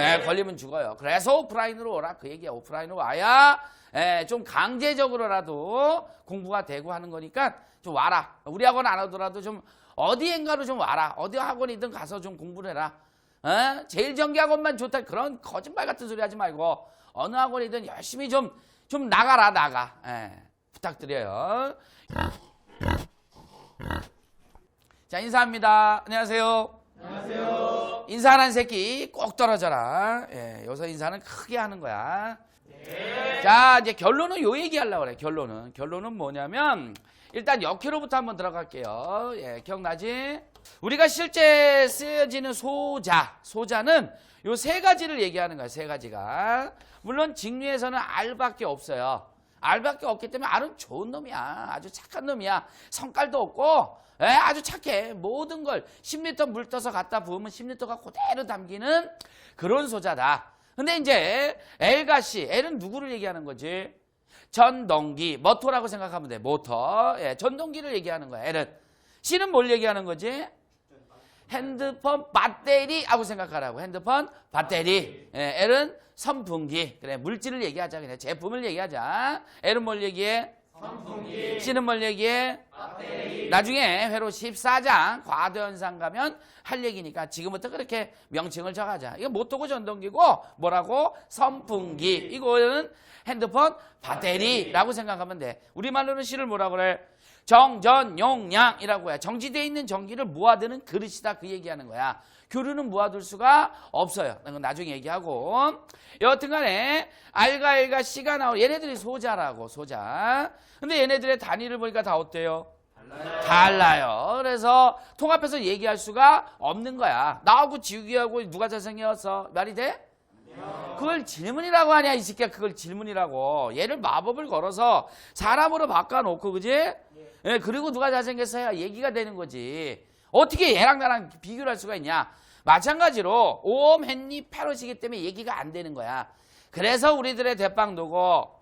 예, 걸리면 죽어요. 그래서 오프라인으로 오라 그 얘기야. 오프라인으로 와야 예, 좀 강제적으로라도 공부가 되고 하는 거니까 좀 와라. 우리 학원 안 오더라도 좀 어디엔가로 좀 와라. 어디 학원이든 가서 좀 공부를 해라. 예? 제일 정기 학원만 좋다. 그런 거짓말 같은 소리 하지 말고 어느 학원이든 열심히 좀, 좀 나가라, 나가. 예, 부탁드려요. 자, 인사합니다. 안녕하세요. 안녕하세요. 인사하는 새끼 꼭 떨어져라. 예, 여기서 인사는 크게 하는 거야. 자, 이제 결론은 요 얘기 하려고 그래. 결론은. 결론은 뭐냐면 일단 역회로부터 한번 들어갈게요. 예, 기억나지? 우리가 실제 쓰여지는 소자, 소자는 요 세 가지를 얘기하는 거야. 세 가지가. 물론 직류에서는 알밖에 없어요. 알밖에 없기 때문에 알은 좋은 놈이야. 아주 착한 놈이야. 성깔도 없고 예, 아주 착해. 모든 걸 10리터 물 떠서 갖다 부으면 10리터가 그대로 담기는 그런 소자다. 근데 이제 L과 C, L은 누구를 얘기하는 거지? 전동기, 모터라고 생각하면 돼. 모터. 예, 전동기를 얘기하는 거야. L은. C는 뭘 얘기하는 거지? 핸드폰 배터리 하고 생각하라고. 핸드폰 배터리. 예, L은 선풍기. 그래, 물질을 얘기하자. 그냥 제품을 얘기하자. L은 뭘 얘기해? 선풍기. C는 뭘 얘기해? 나중에 회로 14장 과도현상 가면 할 얘기니까 지금부터 그렇게 명칭을 정하자. 이거 모터고 전동기고 뭐라고? 선풍기. 이거는 핸드폰 배터리라고 생각하면 돼. 우리말로는 C를 뭐라고 그래? 정전용량이라고 해. 정지되어 있는 전기를 모아두는 그릇이다. 그 얘기하는 거야. 교류는 모아둘 수가 없어요. 이건 나중에 얘기하고. 여하튼 간에 R과 L과 C가 나오 얘네들이 소자라고, 소자. 근데 얘네들의 단위를 보니까 다 어때요? 달라요. 그래서 통합해서 얘기할 수가 없는 거야. 나하고 지우기하고 누가 잘생겼어? 말이 돼? 그걸 질문이라고 하냐 이 새끼야 그걸 질문이라고 얘를 마법을 걸어서 사람으로 바꿔놓고 그지? 예, 그리고 누가 잘생겼어야 얘기가 되는 거지 어떻게 얘랑 나랑 비교를 할 수가 있냐 마찬가지로 오음 헨리 패럿이기 때문에 얘기가 안 되는 거야 그래서 우리들의 대빵도고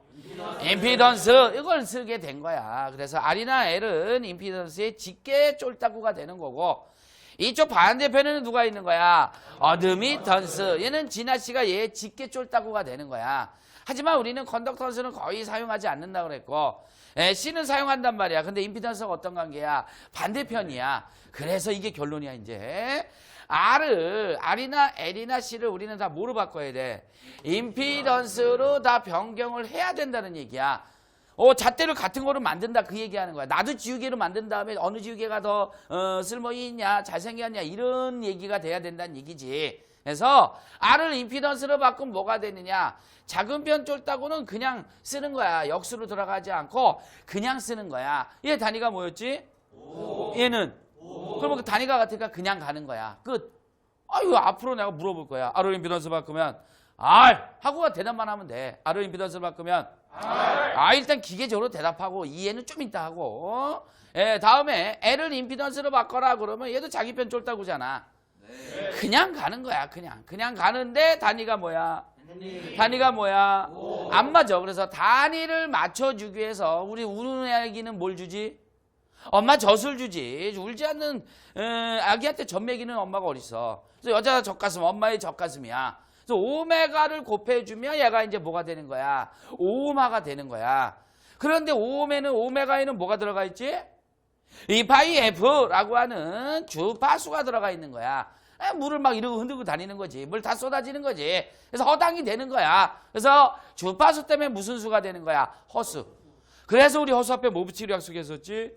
임피던스 이걸 쓰게 된 거야. 그래서 R이나 L은 임피던스의 직계 쫄따구가 되는 거고 이쪽 반대편에는 누가 있는 거야? 어드미턴스. 얘는 진아 씨가 얘 직계 쫄따구가 되는 거야. 하지만 우리는 컨덕턴스는 거의 사용하지 않는다 그랬고 에, C는 사용한단 말이야. 근데 임피던스가 어떤 관계야? 반대편이야. 그래서 이게 결론이야 이제. R을 R이나 L이나 C를 우리는 다 뭐로 바꿔야 돼? 임피던스로 다 변경을 해야 된다는 얘기야. 어, 잣대를 같은 거로 만든다 그 얘기하는 거야. 나도 지우개로 만든 다음에 어느 지우개가 더 어, 쓸모 있냐, 잘생겼냐 이런 얘기가 돼야 된다는 얘기지. 그래서 R을 임피던스로 바꾸면 뭐가 되느냐? 작은 편 쫄따구는 그냥 쓰는 거야. 역수로 들어가지 않고 그냥 쓰는 거야. 얘 단위가 뭐였지? 얘는 그러면 그 단위가 같으니까 그냥 가는 거야. 끝. 아유 앞으로 내가 물어볼 거야. R을 임피던스 바꾸면 R 하고가 대답만 하면 돼. R을 임피던스 바꾸면 아 일단 기계적으로 대답하고 이해는 좀 이따 하고 예, 다음에 L을 임피던스로 바꿔라 그러면 얘도 자기 편 쫄따구잖아. 그냥 가는 거야. 그냥 그냥 가는데 단위가 뭐야? 단위가 뭐야? 안 맞아. 그래서 단위를 맞춰주기 위해서 우리 우는 애기는 뭘 주지? 엄마 젖을 주지. 울지 않는 에, 아기한테 젖 먹이는 엄마가 어딨어. 그래서 여자 젖가슴, 엄마의 젖가슴이야. 그래서 오메가를 곱해주면 얘가 이제 뭐가 되는 거야? 오마가 되는 거야. 그런데 오메는 오메가에는 뭐가 들어가 있지? 이파이 F라고 하는 주파수가 들어가 있는 거야. 에, 물을 막 이러고 흔들고 다니는 거지. 물 다 쏟아지는 거지. 그래서 허당이 되는 거야. 그래서 주파수 때문에 무슨 수가 되는 거야? 허수. 그래서 우리 허수 앞에 뭐 붙이려 약속했었지?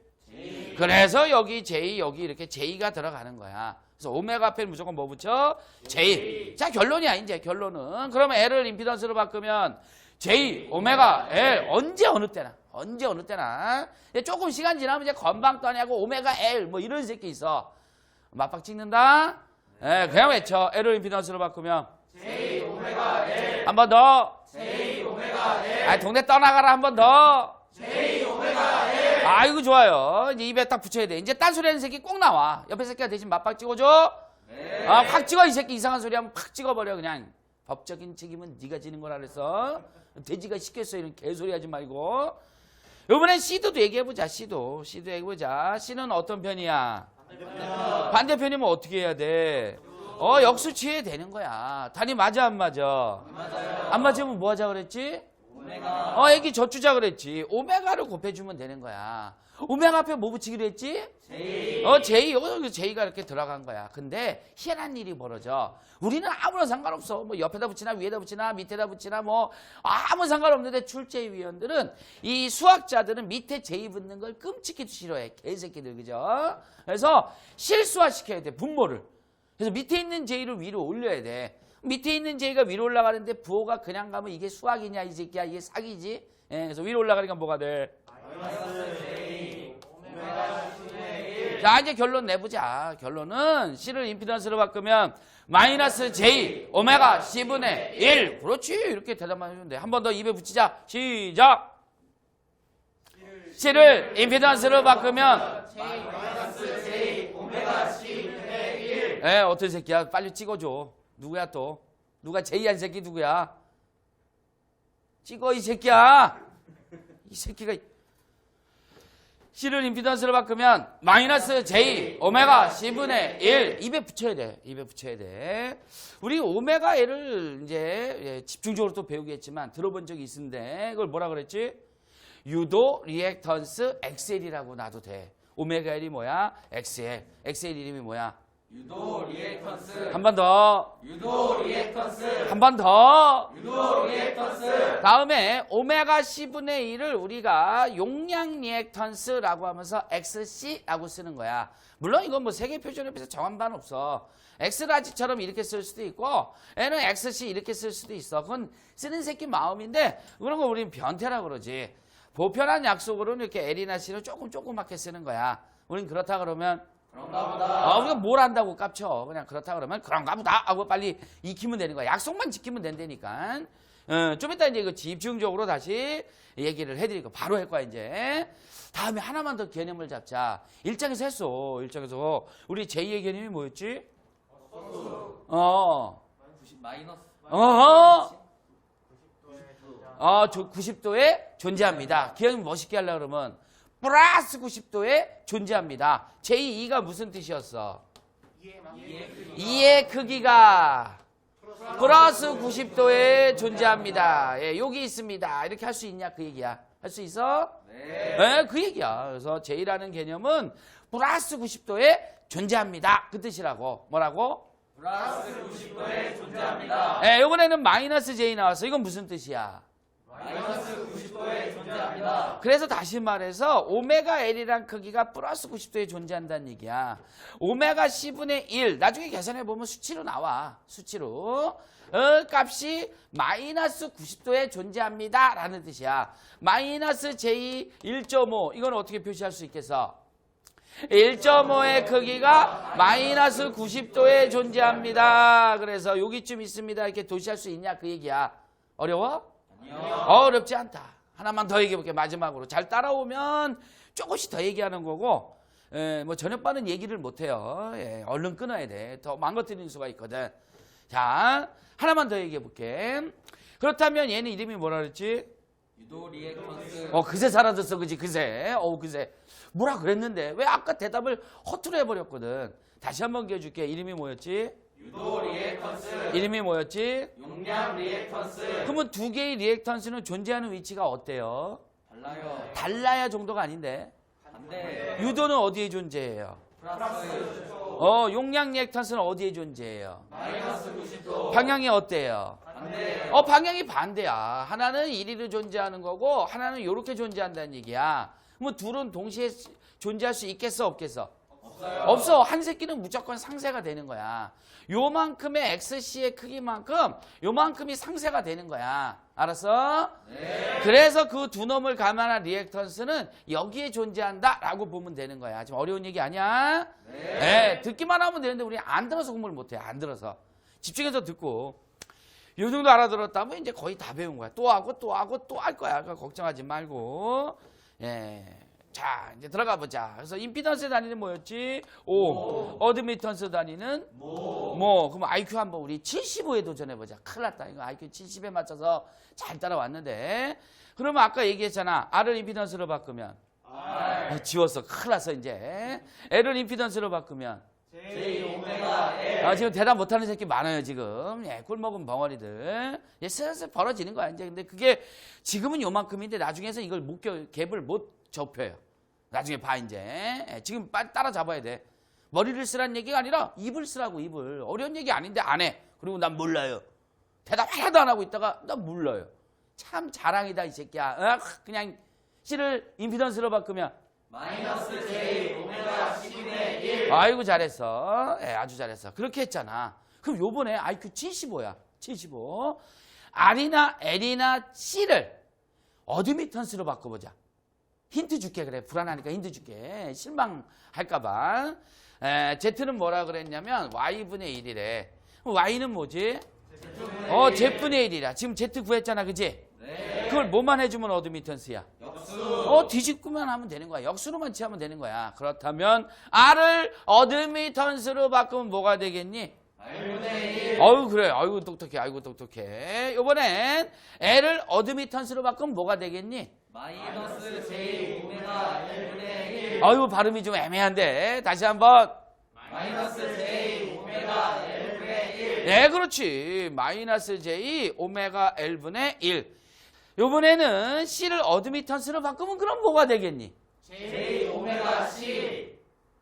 그래서 여기 J, 여기 이렇게 J가 들어가는 거야. 그래서 오메가 앞에 무조건 뭐 붙여? J. 자, 결론이야, 이제 결론은. 그러면 L을 임피던스로 바꾸면 J, 오메가, L. 언제 어느 때나. 언제 어느 때나. 조금 시간 지나면 이제 건방 떠냐고 오메가 L 뭐 이런 새끼 있어. 맞박 찍는다? 예, 그냥 외쳐. L을 임피던스로 바꾸면 J, 오메가 L. 한 번 더. J, 오메가 L. 아, 동네 떠나가라 한 번 더. 아이고 좋아요. 이제 입에 딱 붙여야 돼. 이제 딴소리 하는 새끼 꼭 나와. 옆에 새끼가 대신 맞박 찍어줘. 아, 확 찍어 이 새끼 이상한 소리 하면 팍 찍어버려 그냥. 법적인 책임은 네가 지는 거라 그랬어. 돼지가 시켰어 이런 개소리 하지 말고. 이번엔 C도 얘기해보자. C도. C도 얘기해보자. C는 어떤 편이야? 반대편이면 어떻게 해야 돼? 어, 역수치해야 되는 거야. 단위 맞아, 안 맞아? 안 맞으면 뭐 하자 그랬지? 어, 애기 젖주자 그랬지. 오메가를 곱해주면 되는 거야. 오메가 앞에 뭐 붙이기로 했지? J. 어, J. 어, J가 이렇게 들어간 거야. 근데 희한한 일이 벌어져. 우리는 아무런 상관없어. 뭐 옆에다 붙이나 위에다 붙이나 밑에다 붙이나 뭐 아무 상관없는데 출제위원들은 이 수학자들은 밑에 J 붙는 걸 끔찍히 싫어해. 개새끼들 그죠? 그래서 실수화시켜야 돼. 분모를. 그래서 밑에 있는 J를 위로 올려야 돼. 밑에 있는 J가 위로 올라가는데 부호가 그냥 가면 이게 수학이냐 이 새끼야 이게 사기지. 예, 그래서 위로 올라가니까 뭐가 돼? 자 이제 결론 내보자. 결론은 C를 임피던스로 바꾸면 마이너스 J 오메가 C분의 1 그렇지 이렇게 대답만 해주면 돼. 한 번 더 입에 붙이자. 시작. C를 임피던스로 바꾸면 에 어떤 새끼야 빨리 찍어줘. 누구야 또? 누가 J한 새끼 누구야? 찍어 이 새끼야. 이 새끼가 C를 임피던스로 바꾸면 마이너스 J 오메가 C분의 1 입에 붙여야 돼. 입에 붙여야 돼. 우리 오메가 L을 이제 예, 집중적으로 또 배우겠지만 들어본 적이 있는데 그걸 뭐라 그랬지? 유도 리액턴스 XL이라고 놔도 돼. 오메가 L이 뭐야? XL. XL 이름이 뭐야? 유도 리액턴스 한 번 더. 유도 리액턴스 한 번 더. 유도 리액턴스 다음에 오메가 C분의 1을 우리가 용량 리액턴스라고 하면서 XC라고 쓰는 거야. 물론 이건 뭐 세계 표준에 비해서 정한 바는 없어. X라지처럼 이렇게 쓸 수도 있고 N은 XC 이렇게 쓸 수도 있어. 그건 쓰는 새끼 마음인데 그런 거 우리는 변태라 그러지. 보편한 약속으로는 이렇게 L이나 C를 조금 조그맣게 쓰는 거야. 우린 그렇다 그러면 그런가 보다 아, 우리가 뭘 한다고 깝쳐. 그냥 그렇다 그러면 그런가 보다 하고 빨리 익히면 되는 거야. 약속만 지키면 된다니까. 어, 좀 이따 이제 이거 집중적으로 다시 얘기를 해드리고 바로 할 거야, 이제. 다음에 하나만 더 개념을 잡자. 일장에서 했어. 일장에서. 우리 제2의 개념이 뭐였지? 어. 90 마이너스. 어, 저 90도에 존재합니다. 기억 멋있게 하려고 그러면 플러스 90도에 존재합니다. 제2가 무슨 뜻이었어? 이의 크기가 플러스 90도에 존재합니다. 예, 여기 있습니다. 이렇게 할 수 있냐 그 얘기야. 할 수 있어? 네 네, 그 얘기야. 그래서 제2라는 개념은 플러스 90도에 존재합니다. 그 뜻이라고. 뭐라고? 플러스 90도에 존재합니다 예, 이번에는 마이너스 J 나왔어. 이건 무슨 뜻이야? 마이너스 90도에 존재합니다 그래서 다시 말해서 오메가 L이란 크기가 플러스 90도에 존재한다는 얘기야. 오메가 C분의 1 나중에 계산해 보면 수치로 나와. 수치로. 어, 값이 마이너스 90도에 존재합니다. 라는 뜻이야. 마이너스 J 1.5 이건 어떻게 표시할 수 있겠어? 1.5의 크기가 마이너스 90도에 존재합니다. 그래서 여기쯤 있습니다. 이렇게 도시할 수 있냐 그 얘기야. 어려워? 어렵지 않다. 하나만 더 얘기해 볼게 마지막으로 잘 따라오면 조금씩 더 얘기하는 거고 에, 뭐 저녁반은 얘기를 못 해요. 예, 얼른 끊어야 돼. 더 망가뜨리는 수가 있거든. 자 하나만 더 얘기해 볼게. 그렇다면 얘는 이름이 뭐라 그랬지? 어 그새 사라졌어 그지 그새. 어 그새 뭐라 그랬는데 왜 아까 대답을 허투루 해버렸거든. 다시 한번 기억줄게. 이름이 뭐였지? 유도 리액턴스 이름이 뭐였지? 용량 리액턴스 그러면 두 개의 리액턴스는 존재하는 위치가 어때요? 달라요 달라야 정도가 아닌데 반대 유도는 어디에 존재해요? 플러스 어 용량 리액턴스는 어디에 존재해요? 마이너스 90도 방향이 어때요? 반대 어 방향이 반대야 하나는 이리로 존재하는 거고 하나는 이렇게 존재한다는 얘기야 뭐 둘은 동시에 존재할 수 있겠어 없겠어? 없어요 없어 한 새끼는 무조건 상세가 되는 거야 요만큼의 XC의 크기만큼 요만큼이 상세가 되는 거야 알았어? 네 그래서 그 두 놈을 감안한 리액턴스는 여기에 존재한다 라고 보면 되는 거야. 지금 어려운 얘기 아니야? 네. 듣기만 하면 되는데 우리 안 들어서 공부를 못해. 안 들어서. 집중해서 듣고. 요 정도 알아들었다면 이제 거의 다 배운 거야. 또 하고 또 하고 또 할 거야. 걱정하지 말고. 예. 자, 이제 들어가 보자. 그래서 임피던스 단위는 뭐였지? 오. 어드미턴스 단위는 모 뭐 그럼 IQ 한번 우리 75에 도전해 보자. 큰일 났다. 이거 IQ 70에 맞춰서 잘 따라왔는데. 그러면 아까 얘기했잖아. R을 임피던스로 바꾸면 R 어, 지웠어. 큰일 났어 이제. L을 임피던스로 바꾸면 J 오메가 L 아, 지금 대답 못하는 새끼 많아요, 지금. 예, 꿀 먹은 벙어리들. 예, 슬슬 벌어지는 거야, 이제. 근데 그게 지금은 요만큼인데 나중에서 이걸 못 겨, 갭을 못 접혀요. 나중에 봐, 이제. 예, 지금 빨리 따라잡아야 돼. 머리를 쓰라는 얘기가 아니라 입을 쓰라고, 입을. 어려운 얘기 아닌데 안 해. 그리고 난 몰라요. 대답 하나도 안 하고 있다가 난 몰라요. 참 자랑이다, 이 새끼야. 어? 그냥 C를 임피던스로 바꾸면 마이너스 J 오메가 10분의 1 아이고 잘했어. 예, 아주 잘했어. 그렇게 했잖아. 그럼 요번에 IQ 75야. 75. R이나 L이나 C를 어드미턴스로 바꿔보자. 힌트 줄게 그래. 불안하니까 힌트 줄게. 실망할까봐. 에, Z는 뭐라 그랬냐면 Y분의 1이래. Y는 뭐지? 어, Z분의 1이라. 지금 Z 구했잖아. 그지? 네 그걸 뭐만 해주면 어드미턴스야? 역수 어, 뒤집구만 하면 되는 거야. 역수로만 취하면 되는 거야. 그렇다면 R을 어드미턴스로 바꾸면 뭐가 되겠니? R분의 1 어유 그래. 아이고 똑똑해. 아이고 똑똑해. 이번엔 L을 어드미턴스로 바꾸면 뭐가 되겠니? 마이너스 J 오메가 1분의 1 아이고 발음이 좀 애매한데. 다시 한번. 마이너스 J 오메가 1분의 1 네, 그렇지. 마이너스 J 오메가 L분의 1. 요번에는 C를 어드미턴스로 바꾸면 그럼 뭐가 되겠니? J 오메가 C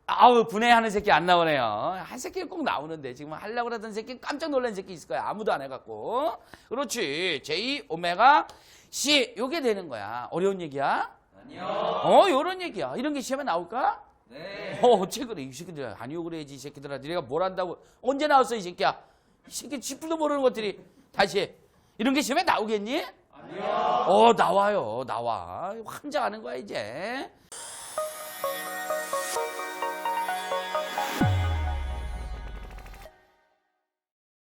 아우 분해하는 새끼 안 나오네요. 한 새끼 꼭 나오는데 지금 하려고 그러던 새끼 깜짝 놀란 새끼 있을 거야. 아무도 안 해갖고. 그렇지. J 오메가 C 요게 되는 거야. 어려운 얘기야? 아니요 어 요런 얘기야. 이런 게 시험에 나올까? 네 어 어째 그래 이 새끼들 아니요 그래야지 이 새끼들아. 니네가 뭘 한다고 언제 나왔어 이 새끼야? 이 새끼 지풀도 모르는 것들이 다시 해. 이런 게 시험에 나오겠니? 아니요 어 나와요 나와 환장하는 거야 이제